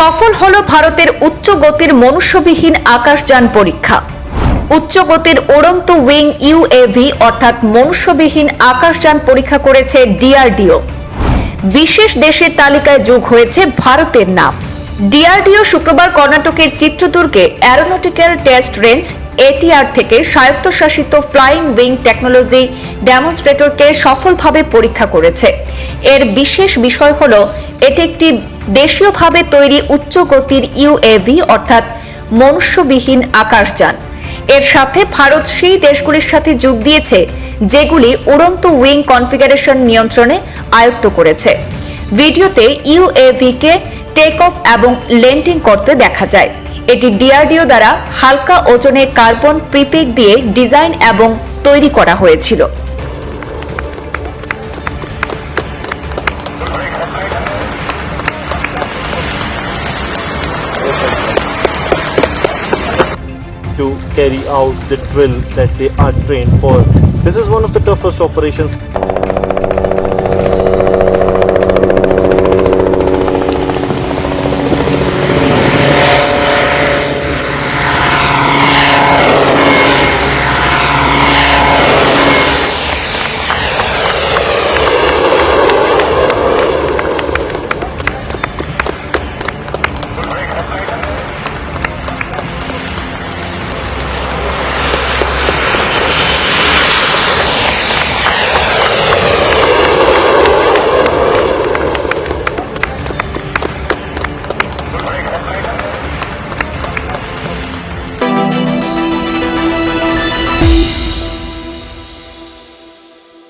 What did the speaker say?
সফল হল ভারতের উচ্চ গতির মনুষ্যবিহীন আকাশযান পরীক্ষা। উচ্চ গতির উড়ন্ত উইং ইউএভি অর্থাৎ মনুষ্যবিহীন আকাশযান পরীক্ষা করেছে ডিআরডিও বিশেষ দেশের তালিকায় যোগ হয়েছে ভারতের নাম। ডিআরডিও শুক্রবার কর্ণাটকের চিত্রদুর্গে অ্যারোনটিক্যাল টেস্ট রেঞ্জ এটিআর থেকে স্বায়ত্তশাসিত ফ্লাইং উইং টেকনোলজি ডেমনস্ট্রেটরকে সফলভাবে পরীক্ষা করেছে। এর বিশেষ বিষয় হল, এটি একটি দেশীয়ভাবে তৈরি উচ্চ গতির ইউএভি অর্থাৎ মনুষ্যবিহীন আকাশযান। এর সাথে ভারত সেই দেশগুলির সাথে যোগ দিয়েছে, যেগুলি উড়ন্ত উইং কনফিগারেশন নিয়ন্ত্রণে আয়ত্ত করেছে। ভিডিওতে ইউএভি কে টেক অফ এবং ল্যান্ডিং করতে দেখা যায়। এটি ডিআরডিও দ্বারা হালকা ওজনের কার্বন প্রিপেক দিয়ে ডিজাইন এবং তৈরি করা হয়েছিল। To carry out the drill that they are trained for. This is one of the toughest operations